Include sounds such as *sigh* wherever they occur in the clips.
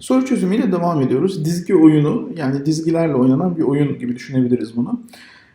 Soru çözümüyle devam ediyoruz. Dizgi oyunu yani dizgilerle oynanan bir oyun gibi düşünebiliriz bunu.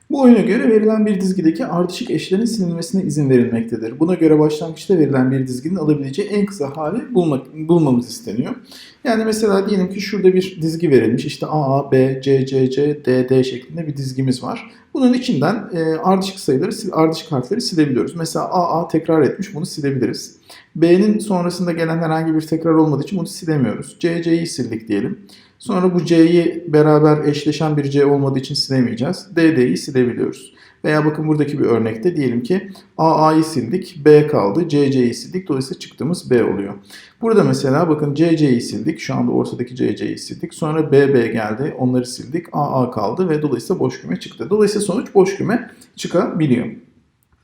Bu oyuna göre verilen bir dizgideki ardışık eşlerin silinmesine izin verilmektedir. Buna göre başlangıçta verilen bir dizginin alabileceği en kısa hali bulmak, bulmamız isteniyor. Yani mesela diyelim ki şurada bir dizgi verilmiş. İşte A, B, C, C, C, D, D şeklinde bir dizgimiz var. Bunun içinden e, ardışık sayıları, ardışık harfleri silebiliyoruz. Mesela A, A tekrar etmiş bunu silebiliriz. B'nin sonrasında gelen herhangi bir tekrar olmadığı için bunu silemiyoruz. C, C'yi sildik diyelim. Sonra bu C'yi beraber eşleşen bir C olmadığı için silemeyeceğiz. D, D'yi silebiliyoruz. Veya bakın buradaki bir örnekte diyelim ki A, A'yı sildik, B kaldı, C, C'yi sildik. Dolayısıyla çıktığımız B oluyor. Burada mesela bakın C, C'yi sildik. Şu anda ortadaki C, C'yi sildik. Sonra B, B geldi. Onları sildik. A, A kaldı ve dolayısıyla boş küme çıktı. Dolayısıyla sonuç boş küme çıkabiliyor.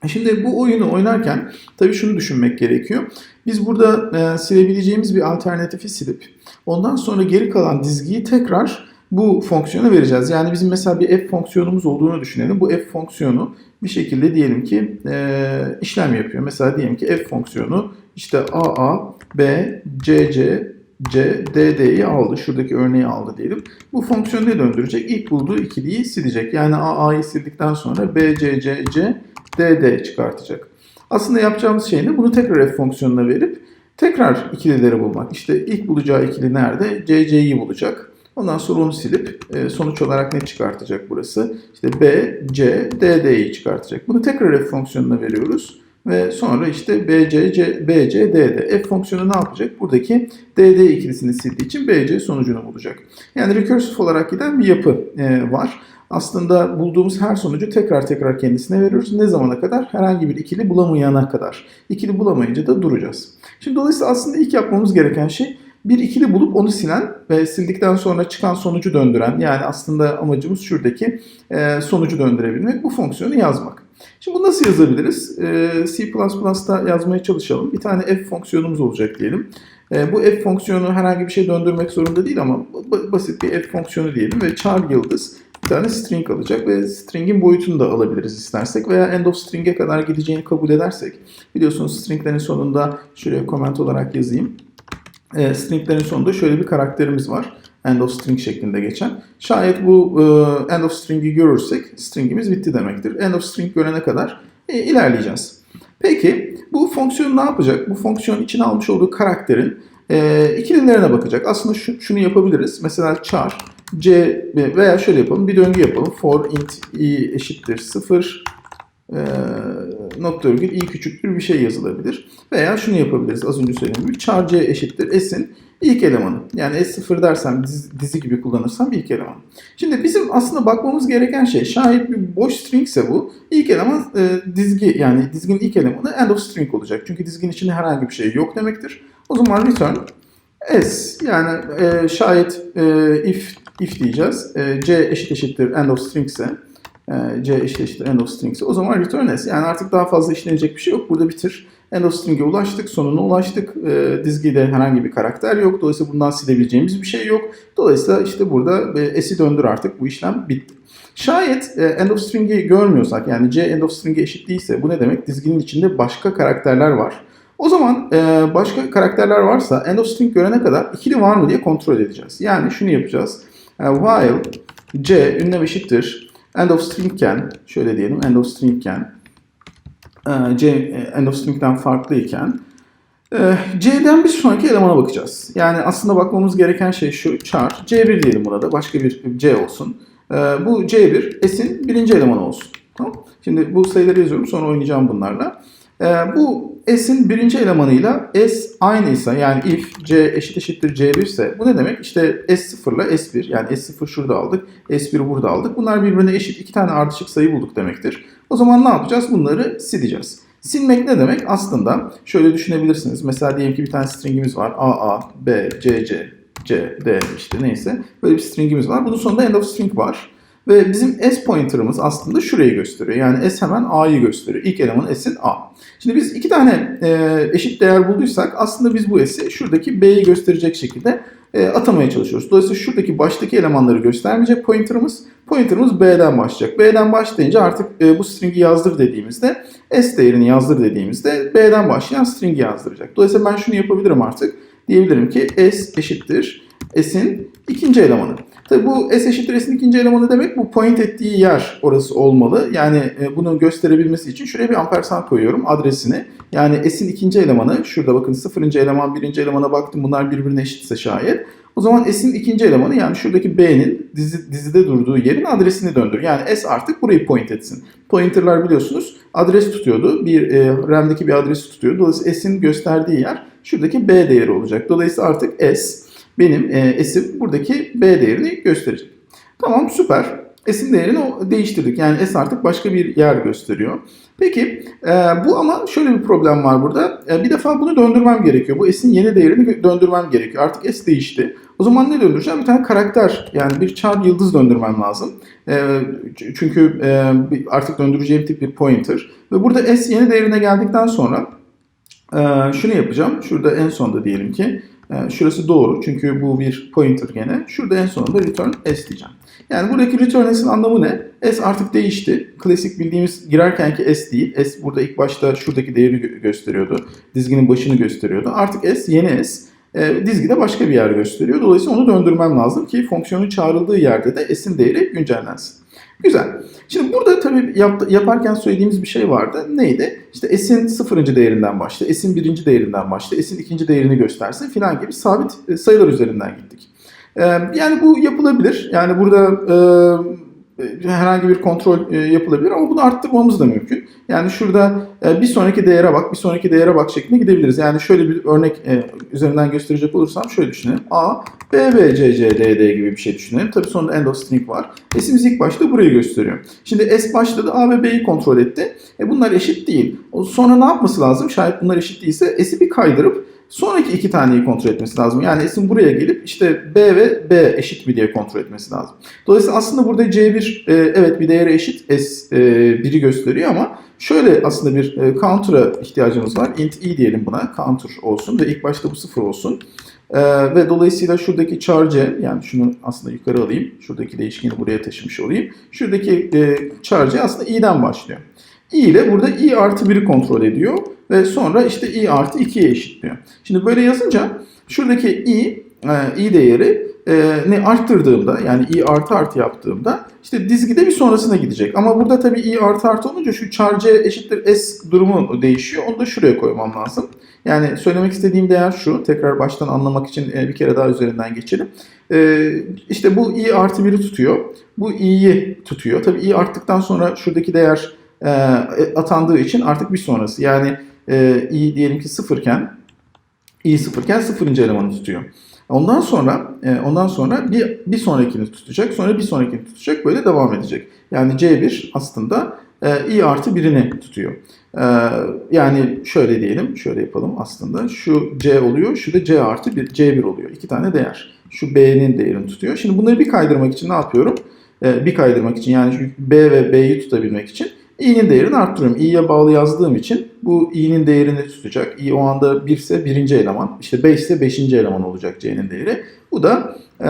Şimdi bu oyunu oynarken tabii şunu düşünmek gerekiyor. Biz burada e, silebileceğimiz bir alternatifi silip ondan sonra geri kalan dizgiyi tekrar bu fonksiyona vereceğiz. Yani bizim mesela bir f fonksiyonumuz olduğunu düşünelim. Bu f fonksiyonu bir şekilde diyelim ki e, işlem yapıyor. Mesela diyelim ki f fonksiyonu işte a a b c c C, D, D'yi aldı. Şuradaki örneği aldı diyelim. Bu fonksiyonu ne döndürecek? İlk bulduğu ikiliyi silecek. Yani A, A'yı sildikten sonra B, C, C, C, D, D çıkartacak. Aslında yapacağımız şey ne? Bunu tekrar f fonksiyonuna verip tekrar ikilileri bulmak. İşte ilk bulacağı ikili nerede? C, C'yi bulacak. Ondan sonra onu silip e, sonuç olarak ne çıkartacak burası? İşte B, C, D, D'yi çıkartacak. Bunu tekrar f fonksiyonuna veriyoruz. Ve sonra işte BC, C, BC, DD. F fonksiyonu ne yapacak? Buradaki DD ikilisini sildiği için BC sonucunu bulacak. Yani recursive olarak giden bir yapı e, var. Aslında bulduğumuz her sonucu tekrar tekrar kendisine veriyoruz. Ne zamana kadar? Herhangi bir ikili bulamayana kadar. İkili bulamayınca da duracağız. Şimdi dolayısıyla aslında ilk yapmamız gereken şey bir ikili bulup onu silen ve sildikten sonra çıkan sonucu döndüren yani aslında amacımız şuradaki e, sonucu döndürebilmek bu fonksiyonu yazmak. Şimdi bunu nasıl yazabiliriz? Ee, C++'da yazmaya çalışalım. Bir tane f fonksiyonumuz olacak diyelim. Ee, bu f fonksiyonu herhangi bir şey döndürmek zorunda değil ama basit bir f fonksiyonu diyelim ve char yıldız bir tane string alacak ve string'in boyutunu da alabiliriz istersek veya end of string'e kadar gideceğini kabul edersek. Biliyorsunuz string'lerin sonunda şuraya comment olarak yazayım. Ee, string'lerin sonunda şöyle bir karakterimiz var end of string şeklinde geçen. Şayet bu e, end of string'i görürsek string'imiz bitti demektir. End of string görene kadar e, ilerleyeceğiz. Peki bu fonksiyon ne yapacak? Bu fonksiyon içine almış olduğu karakterin e, ikililerine bakacak. Aslında şu, şunu yapabiliriz. Mesela char c veya şöyle yapalım. Bir döngü yapalım. For int i eşittir 0 e, nokta virgül i küçüktür bir şey yazılabilir. Veya şunu yapabiliriz az önce söylediğim gibi. Char c eşittir s'in ilk elemanı. Yani S0 dersem dizi, dizi gibi kullanırsam ilk eleman. Şimdi bizim aslında bakmamız gereken şey şayet bir boş string ise bu ilk eleman e, dizgi yani dizginin ilk elemanı end of string olacak. Çünkü dizginin içinde herhangi bir şey yok demektir. O zaman return S yani e, şayet e, if if diyeceğiz. E, C eşit eşittir end of string ise e, C eşit eşittir end of string ise o zaman return S. Yani artık daha fazla işlenecek bir şey yok. Burada bitir. End of string'e ulaştık, sonuna ulaştık. E, dizgide herhangi bir karakter yok. Dolayısıyla bundan silebileceğimiz bir şey yok. Dolayısıyla işte burada e, S'i döndür artık bu işlem bitti. Şayet e, end of string'i görmüyorsak yani C end of string'e eşit değilse bu ne demek? Dizginin içinde başka karakterler var. O zaman e, başka karakterler varsa end of string görene kadar ikili var mı diye kontrol edeceğiz. Yani şunu yapacağız. E, while C ünlem eşittir end of string iken şöyle diyelim end of string iken e, C end of string'den farklı iken e, C'den bir sonraki elemana bakacağız. Yani aslında bakmamız gereken şey şu char C1 diyelim burada başka bir C olsun. E, bu C1 S'in birinci elemanı olsun. Tamam. Şimdi bu sayıları yazıyorum sonra oynayacağım bunlarla. Bu S'in birinci elemanıyla S aynıysa yani if C eşit eşittir C1 ise bu ne demek? İşte S0 ile S1 yani S0 şurada aldık S1 burada aldık. Bunlar birbirine eşit iki tane ardışık sayı bulduk demektir. O zaman ne yapacağız? Bunları sileceğiz. Silmek ne demek? Aslında şöyle düşünebilirsiniz. Mesela diyelim ki bir tane stringimiz var. A, A, B, C, C, C, D işte neyse. Böyle bir stringimiz var. Bunun sonunda end of string var. Ve bizim S pointer'ımız aslında şurayı gösteriyor. Yani S hemen A'yı gösteriyor. İlk eleman S'in A. Şimdi biz iki tane e, eşit değer bulduysak aslında biz bu S'i şuradaki B'yi gösterecek şekilde e, atamaya çalışıyoruz. Dolayısıyla şuradaki baştaki elemanları göstermeyecek pointer'ımız. Pointer'ımız B'den başlayacak. B'den başlayınca artık e, bu string'i yazdır dediğimizde S değerini yazdır dediğimizde B'den başlayan string'i yazdıracak. Dolayısıyla ben şunu yapabilirim artık. Diyebilirim ki S eşittir S'in ikinci elemanı. Tabii bu S eşittir S'in ikinci elemanı demek bu point ettiği yer orası olmalı. Yani e, bunu gösterebilmesi için şuraya bir ampersand koyuyorum adresini. Yani S'in ikinci elemanı şurada bakın sıfırıncı eleman birinci elemana baktım bunlar birbirine eşitse şayet. O zaman S'in ikinci elemanı yani şuradaki B'nin dizi, dizide durduğu yerin adresini döndür. Yani S artık burayı point etsin. Pointerlar biliyorsunuz adres tutuyordu. Bir e, RAM'deki bir adresi tutuyordu. Dolayısıyla S'in gösterdiği yer şuradaki B değeri olacak. Dolayısıyla artık S benim e, S'im buradaki B değerini gösterecek. Tamam süper. S'in değerini değiştirdik. Yani S artık başka bir yer gösteriyor. Peki e, bu ama şöyle bir problem var burada. E, bir defa bunu döndürmem gerekiyor. Bu S'in yeni değerini döndürmem gerekiyor. Artık S değişti. O zaman ne döndüreceğim? Bir tane karakter yani bir çağ yıldız döndürmem lazım. E, çünkü artık döndüreceğim tip bir pointer. Ve burada S yeni değerine geldikten sonra şunu yapacağım. Şurada en sonda diyelim ki şurası doğru çünkü bu bir pointer gene. Şurada en sonunda return S diyeceğim. Yani buradaki return S'in anlamı ne? S artık değişti. Klasik bildiğimiz girerkenki S değil. S burada ilk başta şuradaki değeri gö- gösteriyordu. Dizginin başını gösteriyordu. Artık S yeni S. E, dizgide başka bir yer gösteriyor. Dolayısıyla onu döndürmem lazım ki fonksiyonun çağrıldığı yerde de S'in değeri güncellensin. Güzel. Şimdi burada tabii yaptı, yaparken söylediğimiz bir şey vardı. Neydi? İşte S'in sıfırıncı değerinden başla, S'in birinci değerinden başla, S'in ikinci değerini göstersin filan gibi sabit e, sayılar üzerinden gittik. Ee, yani bu yapılabilir. Yani burada e, herhangi bir kontrol e, yapılabilir ama bunu arttırmamız da mümkün. Yani şurada e, bir sonraki değere bak, bir sonraki değere bak şeklinde gidebiliriz. Yani şöyle bir örnek e, üzerinden gösterecek olursam şöyle düşünelim. A, B, B, C, C, D, D gibi bir şey düşünelim. Tabii sonunda end of string var. S'imiz ilk başta burayı gösteriyor. Şimdi S başladı, A ve B'yi kontrol etti. E bunlar eşit değil. Sonra ne yapması lazım? Şayet bunlar eşit değilse S'i bir kaydırıp sonraki iki taneyi kontrol etmesi lazım. Yani S'in buraya gelip işte B ve B eşit mi diye kontrol etmesi lazım. Dolayısıyla aslında burada C1 e, evet bir değere eşit S e, 1'i gösteriyor ama şöyle aslında bir e, counter'a ihtiyacımız var. int i diyelim buna counter olsun ve ilk başta bu sıfır olsun. E, ve dolayısıyla şuradaki char C yani şunu aslında yukarı alayım. Şuradaki değişkeni buraya taşımış olayım. Şuradaki e, char C aslında i'den başlıyor. İ ile burada i artı 1'i kontrol ediyor ve sonra işte i artı 2'ye eşitliyor. Şimdi böyle yazınca şuradaki i, e, i değeri e, ne arttırdığımda yani i artı artı yaptığımda işte dizgide bir sonrasına gidecek. Ama burada tabii i artı artı olunca şu char c eşittir s durumu değişiyor. Onu da şuraya koymam lazım. Yani söylemek istediğim değer şu. Tekrar baştan anlamak için e, bir kere daha üzerinden geçelim. E, işte bu i artı 1'i tutuyor. Bu i'yi tutuyor. Tabii i arttıktan sonra şuradaki değer e, atandığı için artık bir sonrası. Yani e, i diyelim ki sıfırken i sıfırken sıfırıncı elemanı tutuyor. Ondan sonra e, ondan sonra bir bir sonrakini tutacak, sonra bir sonrakini tutacak, böyle devam edecek. Yani C1 aslında e, i artı birini tutuyor. E, yani şöyle diyelim, şöyle yapalım aslında. Şu C oluyor, şu da C artı bir, C1 oluyor. İki tane değer. Şu B'nin değerini tutuyor. Şimdi bunları bir kaydırmak için ne yapıyorum? E, bir kaydırmak için yani B ve B'yi tutabilmek için i'nin değerini arttırıyorum. i'ye bağlı yazdığım için bu i'nin değerini tutacak. i o anda 1 ise birinci eleman. İşte 5 ise 5. eleman olacak c'nin değeri. Bu da e,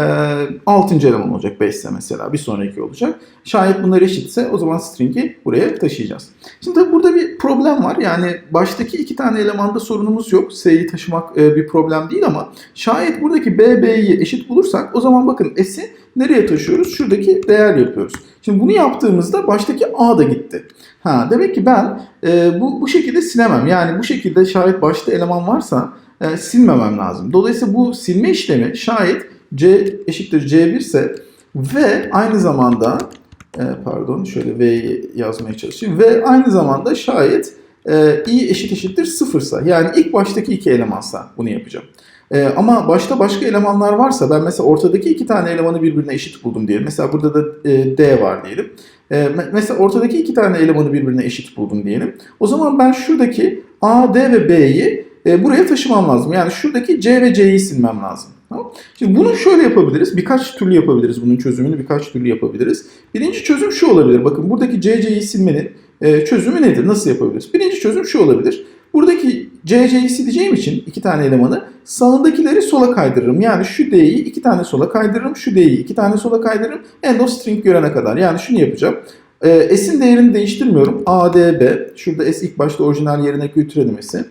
6. eleman olacak 5 ise mesela. Bir sonraki olacak. Şayet bunlar eşitse o zaman string'i buraya taşıyacağız. Şimdi tabii burada bir problem var. Yani baştaki iki tane elemanda sorunumuz yok. S'yi taşımak e, bir problem değil ama şayet buradaki B, B'yi eşit bulursak o zaman bakın S'i nereye taşıyoruz? Şuradaki değer yapıyoruz. Şimdi bunu yaptığımızda baştaki A da gitti. Ha, demek ki ben e, bu, bu şekilde silemem. Yani bu şekilde şayet başta eleman varsa e, silmemem lazım. Dolayısıyla bu silme işlemi şayet C eşittir C1 ise ve aynı zamanda e, pardon şöyle V'yi yazmaya çalışayım ve aynı zamanda şayet e, i eşit eşittir sıfırsa yani ilk baştaki iki elemansa bunu yapacağım. E, ama başta başka elemanlar varsa ben mesela ortadaki iki tane elemanı birbirine eşit buldum diyelim. Mesela burada da e, D var diyelim. E, mesela ortadaki iki tane elemanı birbirine eşit buldum diyelim. O zaman ben şuradaki A, D ve B'yi e, buraya taşımam lazım. Yani şuradaki C ve C'yi silmem lazım. Şimdi bunu şöyle yapabiliriz. Birkaç türlü yapabiliriz bunun çözümünü. Birkaç türlü yapabiliriz. Birinci çözüm şu olabilir. Bakın buradaki C, C'yi silmenin e, çözümü nedir? Nasıl yapabiliriz? Birinci çözüm şu olabilir. Buradaki C, C'yi sileceğim için iki tane elemanı sağındakileri sola kaydırırım. Yani şu D'yi iki tane sola kaydırırım. Şu D'yi iki tane sola kaydırırım. End of string görene kadar. Yani şunu yapacağım. E, S'in değerini değiştirmiyorum. A, D, B. Şurada S ilk başta orijinal yerine götürelim S'i.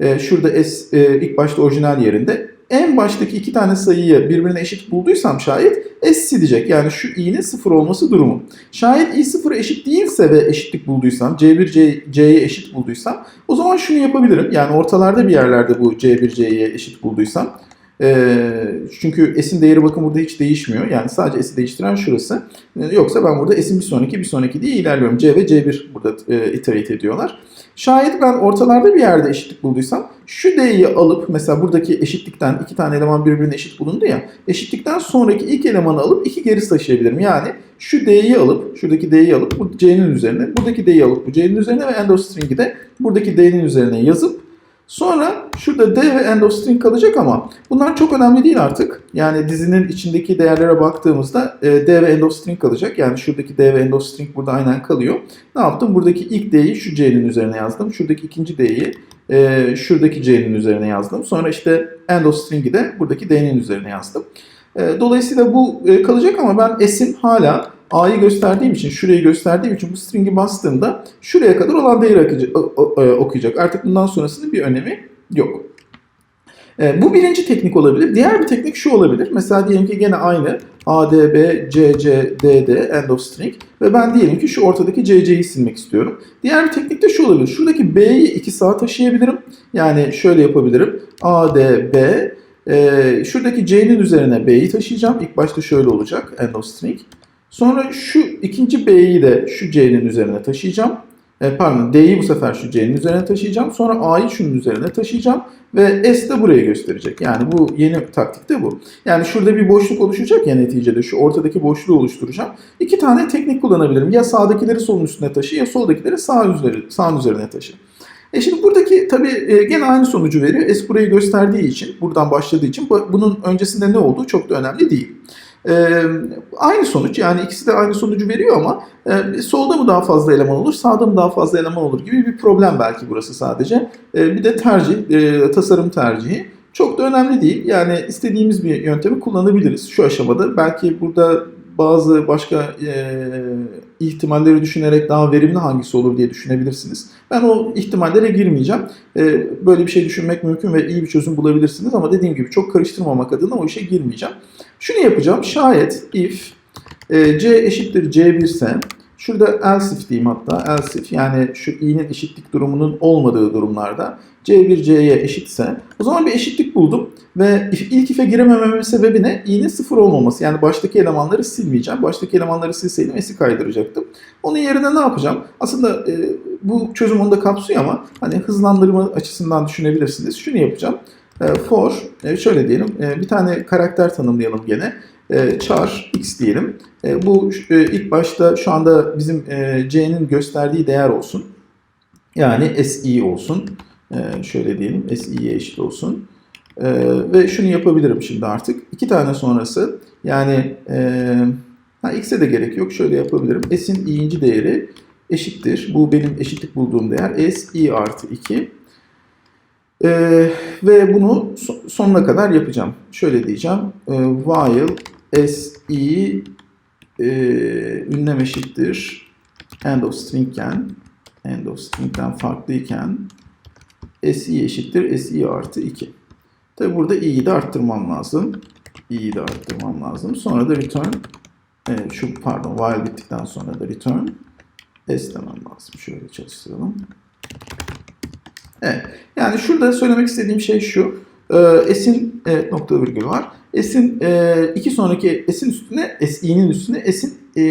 E, şurada S e, ilk başta orijinal yerinde. En baştaki iki tane sayıyı birbirine eşit bulduysam şayet S silecek. Yani şu i'nin sıfır olması durumu. Şayet i sıfır eşit değilse ve eşitlik bulduysam, C1 C, C'ye eşit bulduysam o zaman şunu yapabilirim. Yani ortalarda bir yerlerde bu C1 C'ye eşit bulduysam ee, çünkü S'in değeri bakın burada hiç değişmiyor. Yani sadece S'i değiştiren şurası. Ee, yoksa ben burada S'in bir sonraki bir sonraki diye ilerliyorum. C ve C1 burada e, iterate ediyorlar. Şayet ben ortalarda bir yerde eşitlik bulduysam şu D'yi alıp mesela buradaki eşitlikten iki tane eleman birbirine eşit bulundu ya. Eşitlikten sonraki ilk elemanı alıp iki geri taşıyabilirim. Yani şu D'yi alıp şuradaki D'yi alıp bu C'nin üzerine buradaki D'yi alıp bu C'nin üzerine ve end of string'i de buradaki D'nin üzerine yazıp Sonra şurada D ve end of string kalacak ama bunlar çok önemli değil artık. Yani dizinin içindeki değerlere baktığımızda e, D ve end of string kalacak. Yani şuradaki D ve end of string burada aynen kalıyor. Ne yaptım? Buradaki ilk D'yi şu C'nin üzerine yazdım. Şuradaki ikinci D'yi e, şuradaki C'nin üzerine yazdım. Sonra işte end of string'i de buradaki D'nin üzerine yazdım. E, dolayısıyla bu e, kalacak ama ben S'in hala A'yı gösterdiğim için, şurayı gösterdiğim için bu string'i bastığımda şuraya kadar olan değeri okuyacak. Artık bundan sonrasının bir önemi yok. E, bu birinci teknik olabilir. Diğer bir teknik şu olabilir. Mesela diyelim ki gene aynı A, D, B, C, C, D, D, end of string ve ben diyelim ki şu ortadaki C, C'yi silmek istiyorum. Diğer bir teknik de şu olabilir. Şuradaki B'yi iki sağa taşıyabilirim. Yani şöyle yapabilirim. A, D, B. E, şuradaki C'nin üzerine B'yi taşıyacağım. İlk başta şöyle olacak. End of string. Sonra şu ikinci B'yi de şu C'nin üzerine taşıyacağım. E, pardon D'yi bu sefer şu C'nin üzerine taşıyacağım. Sonra A'yı şunun üzerine taşıyacağım. Ve S de buraya gösterecek. Yani bu yeni taktik de bu. Yani şurada bir boşluk oluşacak ya neticede. Şu ortadaki boşluğu oluşturacağım. İki tane teknik kullanabilirim. Ya sağdakileri solun üstüne taşı ya soldakileri sağ üzeri, sağın üzerine taşı. E şimdi buradaki tabii e, gene aynı sonucu veriyor. S burayı gösterdiği için, buradan başladığı için bunun öncesinde ne olduğu çok da önemli değil. Ee, aynı sonuç yani ikisi de aynı sonucu veriyor ama e, solda mı daha fazla eleman olur, sağda mı daha fazla eleman olur gibi bir problem belki burası sadece. E, bir de tercih, e, tasarım tercihi. Çok da önemli değil. Yani istediğimiz bir yöntemi kullanabiliriz şu aşamada. Belki burada bazı başka e, ihtimalleri düşünerek daha verimli hangisi olur diye düşünebilirsiniz. Ben o ihtimallere girmeyeceğim. E, böyle bir şey düşünmek mümkün ve iyi bir çözüm bulabilirsiniz ama dediğim gibi çok karıştırmamak adına o işe girmeyeceğim. Şunu yapacağım. Şayet if e, c eşittir c1 ise şurada else if diyeyim hatta else if yani şu i'nin eşitlik durumunun olmadığı durumlarda c1 c'ye eşitse o zaman bir eşitlik buldum ve ilk if'e giremememin sebebi ne? i'nin sıfır olmaması. Yani baştaki elemanları silmeyeceğim. Baştaki elemanları silseydim s'i kaydıracaktım. Onun yerine ne yapacağım? Aslında e, bu çözüm onu da kapsıyor ama hani hızlandırma açısından düşünebilirsiniz. Şunu yapacağım. E, for, e, şöyle diyelim, e, bir tane karakter tanımlayalım gene. Char x diyelim. Bu ilk başta şu anda bizim c'nin gösterdiği değer olsun. Yani si olsun. Şöyle diyelim, si'ye eşit olsun. Ve şunu yapabilirim şimdi artık. İki tane sonrası yani ha, x'e de gerek yok. Şöyle yapabilirim. S'in i'inci değeri eşittir. Bu benim eşitlik bulduğum değer. S i artı 2 ee, ve bunu sonuna kadar yapacağım. Şöyle diyeceğim. E, while si e, ünlem eşittir end of string iken end of string'den farklıyken si eşittir si artı 2. Tabi burada i'yi de arttırmam lazım. i'yi de arttırmam lazım. Sonra da return e, şu pardon while bittikten sonra da return s demem lazım. Şöyle çalıştıralım. Evet. Yani şurada söylemek istediğim şey şu. E, S'in evet, nokta virgül var. S'in e, iki sonraki S'in üstüne, S i'nin üstüne S'in e,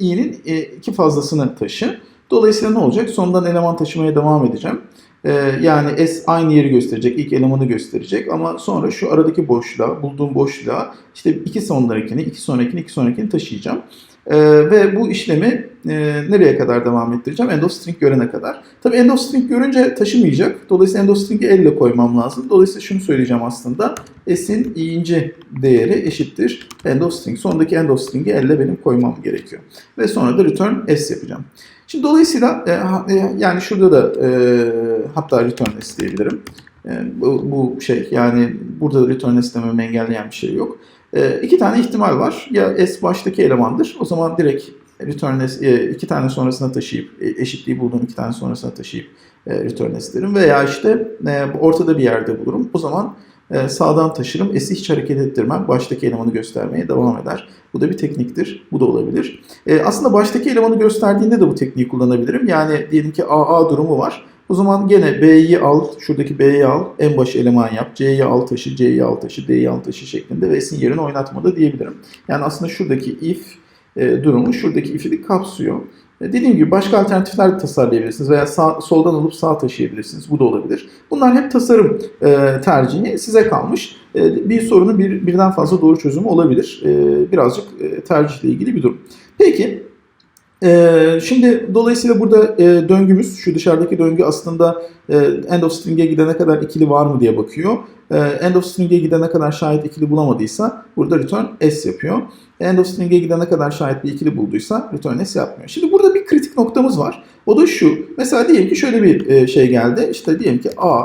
i'nin e, iki fazlasını taşı. Dolayısıyla ne olacak? Sondan eleman taşımaya devam edeceğim. E, yani S aynı yeri gösterecek, ilk elemanı gösterecek ama sonra şu aradaki boşluğa, bulduğum boşluğa işte iki sonrakini, iki sonrakini, iki sonrakini taşıyacağım. Ee, ve bu işlemi e, nereye kadar devam ettireceğim? End string görene kadar. Tabi end string görünce taşımayacak. Dolayısıyla end string'i elle koymam lazım. Dolayısıyla şunu söyleyeceğim aslında. S'in i'inci değeri eşittir end of string. Sondaki end string'i elle benim koymam gerekiyor. Ve sonra da return s yapacağım. Şimdi dolayısıyla e, e yani şurada da e, hatta return s diyebilirim. E, bu, bu şey yani burada return s dememi engelleyen bir şey yok. E, iki tane ihtimal var. Ya S baştaki elemandır. O zaman direkt return S e, iki tane sonrasına taşıyıp e, eşitliği bulduğum iki tane sonrasına taşıyıp e, return S derim. Veya işte e, ortada bir yerde bulurum. O zaman e, sağdan taşırım. S'i hiç hareket ettirmem. Baştaki elemanı göstermeye devam eder. Bu da bir tekniktir. Bu da olabilir. E, aslında baştaki elemanı gösterdiğinde de bu tekniği kullanabilirim. Yani diyelim ki AA durumu var. O zaman gene B'yi al, şuradaki B'yi al, en baş eleman yap, C'yi al taşı, C'yi al taşı, D'yi al taşı şeklinde ve S'in yerini oynatmada diyebilirim. Yani aslında şuradaki if e, durumu şuradaki if'i de kapsıyor. E, dediğim gibi başka alternatifler de tasarlayabilirsiniz veya sağ, soldan alıp sağ taşıyabilirsiniz. Bu da olabilir. Bunlar hep tasarım e, tercihi size kalmış. E, bir sorunun bir, birden fazla doğru çözümü olabilir. E, birazcık e, tercihle ilgili bir durum. Peki ee, şimdi dolayısıyla burada e, döngümüz, şu dışarıdaki döngü aslında e, end of string'e gidene kadar ikili var mı diye bakıyor. E, end of string'e gidene kadar şayet ikili bulamadıysa burada return s yapıyor. End of string'e gidene kadar şayet bir ikili bulduysa return s yapmıyor. Şimdi burada bir kritik noktamız var. O da şu. Mesela diyelim ki şöyle bir e, şey geldi. İşte diyelim ki a,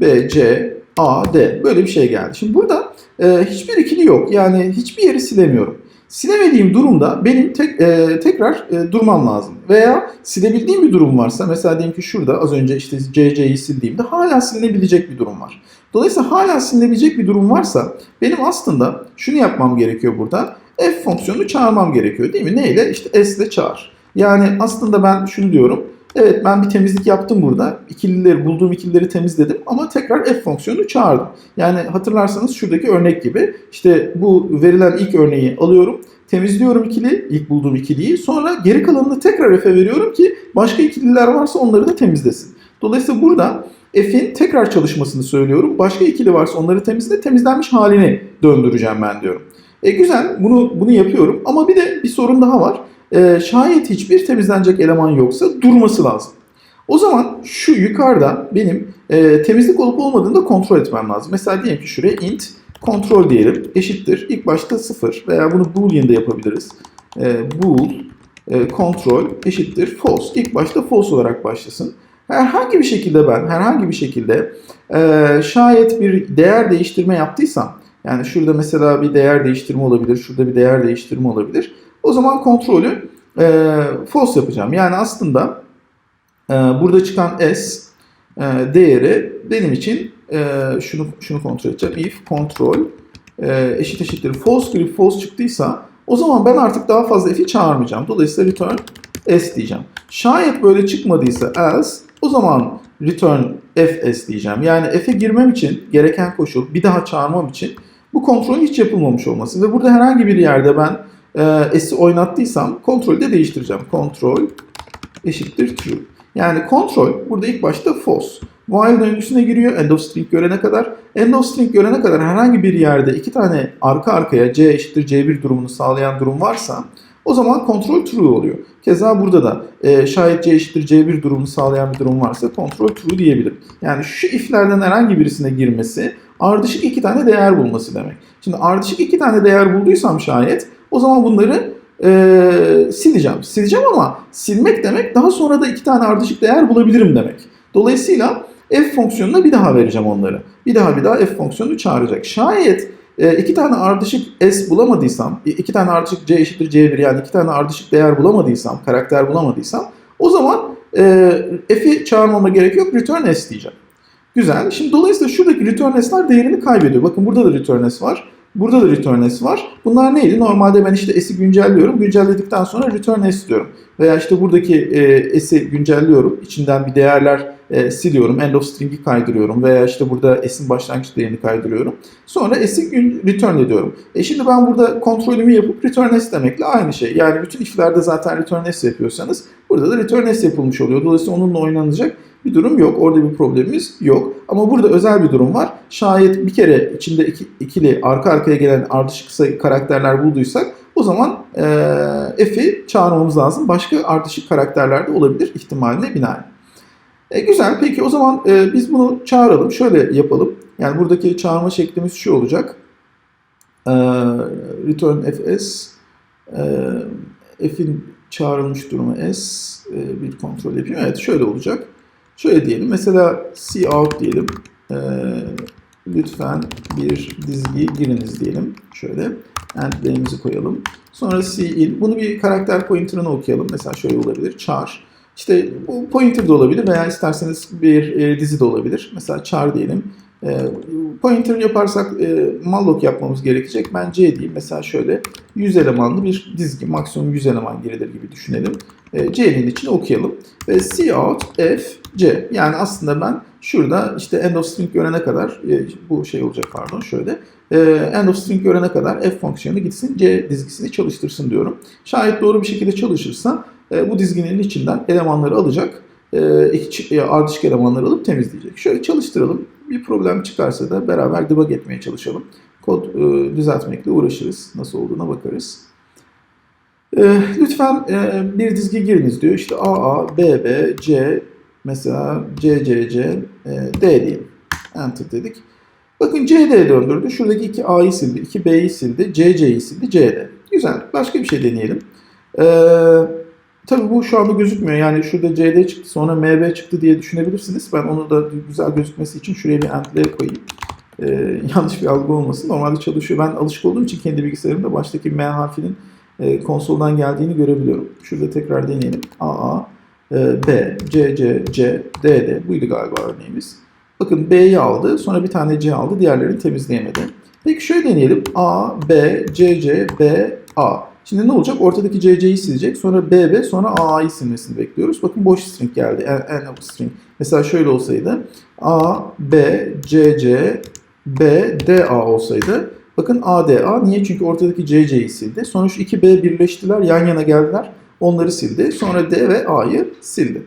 b, c, a, d. Böyle bir şey geldi. Şimdi burada e, hiçbir ikili yok. Yani hiçbir yeri silemiyorum. Silemediğim durumda benim tek, e, tekrar e, durmam lazım. Veya silebildiğim bir durum varsa mesela diyelim ki şurada az önce işte CC'yi sildiğimde hala silinebilecek bir durum var. Dolayısıyla hala silinebilecek bir durum varsa benim aslında şunu yapmam gerekiyor burada. F fonksiyonunu çağırmam gerekiyor değil mi? Neyle? İşte S ile çağır. Yani aslında ben şunu diyorum. Evet ben bir temizlik yaptım burada. İkilileri, bulduğum ikilileri temizledim ama tekrar f fonksiyonunu çağırdım. Yani hatırlarsanız şuradaki örnek gibi işte bu verilen ilk örneği alıyorum. Temizliyorum ikili, ilk bulduğum ikiliyi. Sonra geri kalanını tekrar f'e veriyorum ki başka ikililer varsa onları da temizlesin. Dolayısıyla burada f'in tekrar çalışmasını söylüyorum. Başka ikili varsa onları temizle, temizlenmiş halini döndüreceğim ben diyorum. E güzel, bunu bunu yapıyorum ama bir de bir sorun daha var e, şayet hiçbir temizlenecek eleman yoksa durması lazım. O zaman şu yukarıda benim e, temizlik olup olmadığını da kontrol etmem lazım. Mesela diyelim ki şuraya int kontrol diyelim eşittir. İlk başta 0 veya bunu boolean da yapabiliriz. E, bool e, kontrol eşittir false. İlk başta false olarak başlasın. Herhangi bir şekilde ben herhangi bir şekilde e, şayet bir değer değiştirme yaptıysam yani şurada mesela bir değer değiştirme olabilir, şurada bir değer değiştirme olabilir. O zaman kontrolü e, false yapacağım. Yani aslında e, burada çıkan s e, değeri benim için e, şunu şunu kontrol edeceğim. If kontrol e, eşit eşittir false gibi false çıktıysa o zaman ben artık daha fazla f'i çağırmayacağım. Dolayısıyla return s diyeceğim. Şayet böyle çıkmadıysa else o zaman return fs diyeceğim. Yani f'e girmem için gereken koşul bir daha çağırmam için bu kontrolün hiç yapılmamış olması. Ve burada herhangi bir yerde ben e, s'i oynattıysam kontrolü de değiştireceğim. Kontrol eşittir true. Yani kontrol burada ilk başta false. While döngüsüne giriyor end of string görene kadar. End of string görene kadar herhangi bir yerde iki tane arka arkaya c eşittir c1 durumunu sağlayan durum varsa o zaman kontrol true oluyor. Keza burada da e, şayet c eşittir c1 durumunu sağlayan bir durum varsa kontrol true diyebilirim. Yani şu iflerden herhangi birisine girmesi ardışık iki tane değer bulması demek. Şimdi ardışık iki tane değer bulduysam şayet o zaman bunları e, sileceğim. Sileceğim ama silmek demek daha sonra da iki tane ardışık değer bulabilirim demek. Dolayısıyla f fonksiyonuna bir daha vereceğim onları. Bir daha bir daha f fonksiyonunu çağıracak. Şayet e, iki tane ardışık s bulamadıysam, iki tane ardışık c eşittir c1 yani iki tane ardışık değer bulamadıysam, karakter bulamadıysam o zaman e, f'i çağırmama gerek yok, return s diyeceğim. Güzel. Şimdi dolayısıyla şuradaki return s'ler değerini kaybediyor. Bakın burada da return s var. Burada da return s var. Bunlar neydi? Normalde ben işte s'i güncelliyorum. Güncelledikten sonra return s diyorum. Veya işte buradaki e, s'i güncelliyorum. İçinden bir değerler e, siliyorum. End of string'i kaydırıyorum. Veya işte burada s'in başlangıç değerini kaydırıyorum. Sonra s'i return ediyorum. E şimdi ben burada kontrolümü yapıp return s demekle aynı şey. Yani bütün if'lerde zaten return s yapıyorsanız burada da return s yapılmış oluyor. Dolayısıyla onunla oynanacak bir durum yok. Orada bir problemimiz yok. Ama burada özel bir durum var. Şayet bir kere içinde iki, ikili arka arkaya gelen ardışık karakterler bulduysak o zaman e, F'i çağırmamız lazım. Başka ardışık karakterler de olabilir ihtimaline binaen. E, güzel. Peki o zaman e, biz bunu çağıralım. Şöyle yapalım. Yani buradaki çağırma şeklimiz şu olacak. E, return fs e, f'in çağrılmış durumu s e, bir kontrol yapayım. Evet şöyle olacak. Şöyle diyelim. Mesela C out diyelim. E, lütfen bir dizgi giriniz diyelim. Şöyle. And name'imizi koyalım. Sonra C in. Bunu bir karakter pointer'ını okuyalım. Mesela şöyle olabilir. Char. İşte bu pointer de olabilir veya isterseniz bir e, dizi de olabilir. Mesela char diyelim. E, pointer yaparsak e, malloc yapmamız gerekecek. Ben C diyeyim. Mesela şöyle 100 elemanlı bir dizgi. Maksimum 100 eleman girilir gibi düşünelim. E, C'nin içine okuyalım. Ve cout f c. Yani aslında ben şurada işte end of string görene kadar e, bu şey olacak pardon şöyle. E, end of string görene kadar f fonksiyonu gitsin C dizgisini çalıştırsın diyorum. Şayet doğru bir şekilde çalışırsa e, bu dizginin içinden elemanları alacak. E, e, ardışık elemanları alıp temizleyecek. Şöyle çalıştıralım. Bir problem çıkarsa da beraber debug etmeye çalışalım. Kod e, düzeltmekle uğraşırız. Nasıl olduğuna bakarız. E, lütfen e, bir dizgi giriniz diyor. İşte AA, BB, C, mesela CCC, e, D diyeyim. Enter dedik. Bakın CD döndürdü. Şuradaki iki A'yı sildi, iki B'yi sildi, CC'yi sildi, CD. Güzel. Başka bir şey deneyelim. Ee, tabii bu şu anda gözükmüyor. Yani şurada CD çıktı sonra MB çıktı diye düşünebilirsiniz. Ben onu da güzel gözükmesi için şuraya bir ent'le koyayım. Ee, *laughs* yanlış bir algı olmasın. Normalde çalışıyor. Ben alışık olduğum için kendi bilgisayarımda baştaki M harfinin e, konsoldan geldiğini görebiliyorum. Şurada tekrar deneyelim. AA, e, B, C, C, C, D, D. Buydu galiba örneğimiz. Bakın B'yi aldı. Sonra bir tane C aldı. Diğerlerini temizleyemedi. Peki şöyle deneyelim. A, B, C, C, B, A. Şimdi ne olacak? Ortadaki CC'yi silecek. Sonra BB, sonra AA'yı silmesini bekliyoruz. Bakın boş string geldi. En, en string. Mesela şöyle olsaydı. A, B, C, C, B, D, A olsaydı. Bakın A, D, A. Niye? Çünkü ortadaki CC'yi sildi. Sonra şu iki B birleştiler. Yan yana geldiler. Onları sildi. Sonra D ve A'yı sildi.